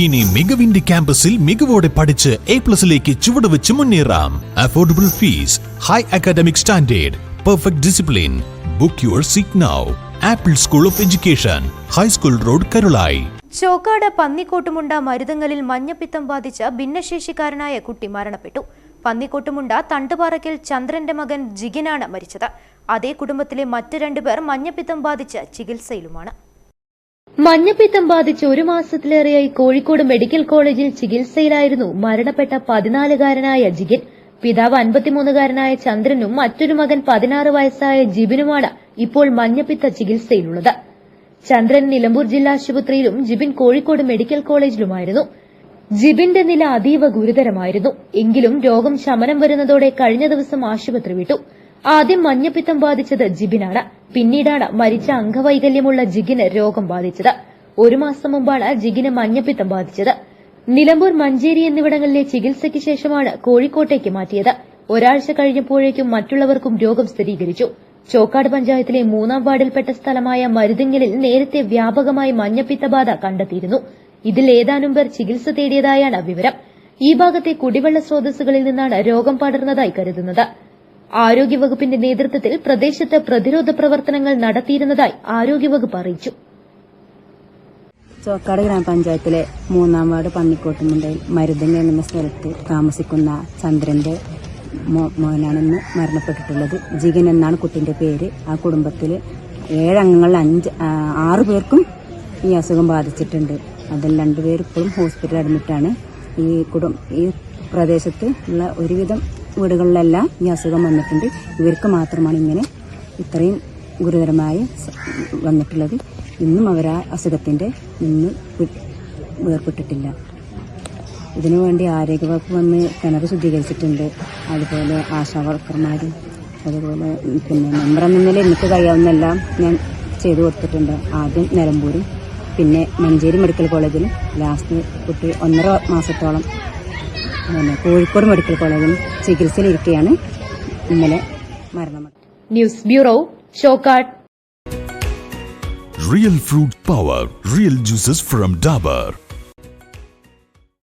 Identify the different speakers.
Speaker 1: ഇനി മികവിന്റെ ക്യാമ്പസിൽ മികവോടെ പഠിച്ച് എ പ്ലസിലേക്ക് ചുവടുവെച്ച് മുന്നേറാം. Affordable fees high academic standard perfect discipline book your seat now Apple School of Education high school road Karulai
Speaker 2: Chokkad പന്നിക്കോട്ടുമുണ്ട മരുതങ്ങലിൽ മഞ്ഞപ്പിത്തം ബാധിച്ച ഭിന്നശേഷിക്കാരനായ കുട്ടി മരണപ്പെട്ടു. പന്നിക്കോട്ടുമുണ്ട തണ്ടുപാറയ്ക്കൽ ചന്ദ്രന്റെ മകൻ ജിഗിനാണ് മരിച്ചത്. അതേ കുടുംബത്തിലെ മറ്റു രണ്ടുപേർ മഞ്ഞപ്പിത്തം ബാധിച്ച് ചികിത്സയിലുമാണ്. മഞ്ഞപ്പിത്തം ബാധിച്ച് ഒരു മാസത്തിലേറെയായി കോഴിക്കോട് മെഡിക്കൽ കോളേജിൽ ചികിത്സയിലായിരുന്നു മരണപ്പെട്ട പതിനാലുകാരനായ ജിഗിൻ. പിതാവ് അൻപത്തിമൂന്നുകാരനായ ചന്ദ്രനും മറ്റൊരു മകൻ പതിനാറ് വയസ്സായ ജിബിനുമാണ് ഇപ്പോൾ മഞ്ഞപ്പിത്ത ചികിത്സയിലുള്ളത്. ചന്ദ്രൻ നിലമ്പൂർ ജില്ലാ ആശുപത്രിയിലും ജിബിൻ കോഴിക്കോട് മെഡിക്കൽ കോളേജിലുമായിരുന്നു. ജിബിന്റെ നില അതീവ ഗുരുതരമായിരുന്നു. എങ്കിലും രോഗം ശമനം വരുന്നതോടെ കഴിഞ്ഞ ദിവസം ആശുപത്രി വിട്ടു. ആദ്യം മഞ്ഞപ്പിത്തം ബാധിച്ചത് ജിബിനാണ്. പിന്നീടാണ് മരിച്ച അംഗവൈകല്യമുള്ള ജിഗിന് രോഗം ബാധിച്ചത്. ഒരു മാസം മുമ്പാണ് ജിഗിന് മഞ്ഞപ്പിത്തം ബാധിച്ചത്. നിലമ്പൂർ മഞ്ചേരി എന്നിവിടങ്ങളിലെ ചികിത്സയ്ക്ക് ശേഷമാണ് കോഴിക്കോട്ടേക്ക് മാറ്റിയത്. ഒരാഴ്ച കഴിഞ്ഞപ്പോഴേക്കും മറ്റുള്ളവർക്കും രോഗം സ്ഥിരീകരിച്ചു. ചോക്കാട് പഞ്ചായത്തിലെ മൂന്നാം വാർഡിൽപ്പെട്ട സ്ഥലമായ മരുതിങ്ങലിൽ നേരത്തെ വ്യാപകമായി മഞ്ഞപ്പിത്ത ബാധ കണ്ടെത്തിയിരുന്നു. ഇതിൽ ഏതാനും പേർ ചികിത്സ തേടിയതായാണ് വിവരം. ഈ ഭാഗത്തെ കുടിവെള്ള സ്രോതസ്സുകളിൽ നിന്നാണ് രോഗം പടർന്നതായി കരുതുന്നത്. ആരോഗ്യവകുപ്പിന്റെ നേതൃത്വത്തിൽ പ്രദേശത്ത് പ്രതിരോധ പ്രവർത്തനങ്ങൾ നടത്തിയിരുന്നതായി ആരോഗ്യവകുപ്പ് അറിയിച്ചു.
Speaker 3: ചോക്കാട് ഗ്രാമപഞ്ചായത്തിലെ മൂന്നാം വാർഡ് പന്നിക്കോട്ടുമുണ്ടയിൽ മരുതങ്ങ എന്ന സ്ഥലത്ത് താമസിക്കുന്ന ചന്ദ്രന്റെ മോനാണെന്ന് മരണപ്പെട്ടിട്ടുള്ളത്. ജിഗൻ എന്നാണ് കുട്ടിന്റെ പേര്. ആ കുടുംബത്തിൽ ഏഴംഗങ്ങളിൽ അഞ്ച് ആറ് പേർക്കും ഈ അസുഖം ബാധിച്ചിട്ടുണ്ട്. അതിൽ രണ്ടുപേർ ഇപ്പോഴും ഹോസ്പിറ്റലിൽ അഡ്മിറ്റാണ്. ഈ കുടും ഈ പ്രദേശത്ത് ഉള്ള ഒരുവിധം വീടുകളിലെല്ലാം ഈ അസുഖം വന്നിട്ടുണ്ട്. ഇവർക്ക് മാത്രമാണ് ഇങ്ങനെ ഇത്രയും ഗുരുതരമായി വന്നിട്ടുള്ളത്. ഇന്നും അവർ ആ അസുഖത്തിന്റെ നിന്ന് വി- വേർപെട്ടിട്ടില്ല. ഇതിനുവേണ്ടി ആരോഗ്യവകുപ്പ് വന്ന് കിണർ ശുദ്ധീകരിച്ചിട്ടുണ്ട്. അതുപോലെ ആശാ വർക്കർമാരും അതുപോലെ പിന്നെ മെമ്പർ എന്ന നില എനിക്ക് കഴിയാവുന്നെല്ലാം ഞാൻ ചെയ്തു കൊടുത്തിട്ടുണ്ട്. ആദ്യം നിലമ്പൂരും പിന്നെ മഞ്ചേരി മെഡിക്കൽ കോളേജിലും ലാസ്റ്റ് കുട്ടി ഒന്നര മാസത്തോളം പിന്നെ കോഴിക്കോട് മെഡിക്കൽ കോളേജിൽ ചികിത്സയിലിരിക്കുകയാണ് ഇന്നലെ മരണം
Speaker 2: ന്യൂസ് ബ്യൂറോ ഷോക്കാട്ട്
Speaker 1: Real fruit power, real juices from Dabur.